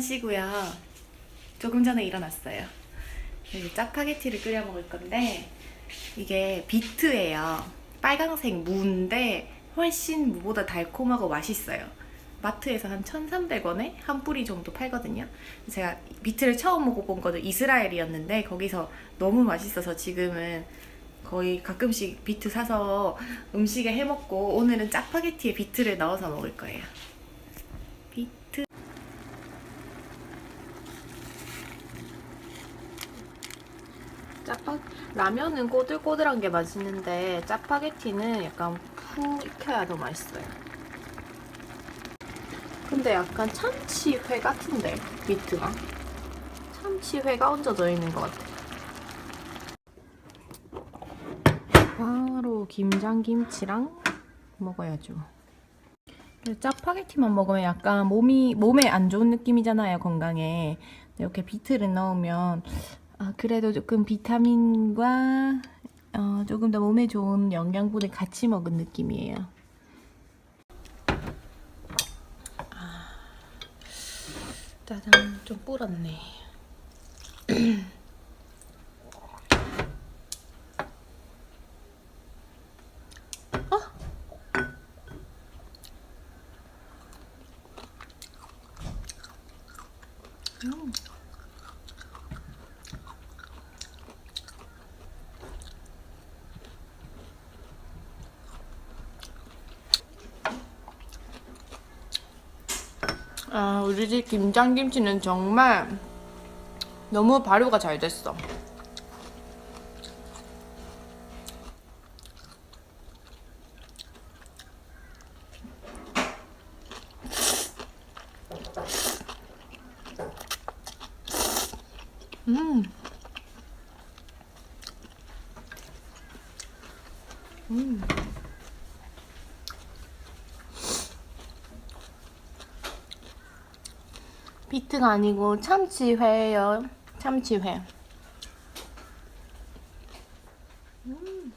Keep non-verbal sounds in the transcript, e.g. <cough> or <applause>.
시고요. 조금 전에 일어났어요. 그래서 짜파게티를 끓여 먹을 건데 이게 비트예요. 빨강색 무인데 훨씬 무보다 달콤하고 맛있어요. 마트에서 한 1,300원에 한 뿌리 정도 팔거든요. 제가 비트를 처음 먹어본 거는 이스라엘이었는데 거기서 너무 맛있어서 지금은 거의 가끔씩 비트 사서 음식에 해 먹고 오늘은 짜파게티에 비트를 넣어서 먹을 거예요. 비트 짜파 라면은 꼬들꼬들한 게 맛있는데 짜파게티는 약간 푹 익혀야 더 맛있어요. 근데 약간 참치회 같은데 비트가 참치회가 얹어져 있는 것 같아. 바로 김장김치랑 먹어야죠. 짜파게티만 먹으면 약간 몸이 몸에 안 좋은 느낌이잖아요 건강에. 이렇게 비트를 넣으면 아, 그래도 조금 비타민과 어, 조금 더 몸에 좋은 영양분을 같이 먹은 느낌이에요. 아, 짜잔, 좀 불었네. <clears throat> 음. 아, 우리 집 김장김치는 정말 너무 발효가 잘 됐어. 음. 음. 비트가 아니고 참치회예요. 참치회. 음.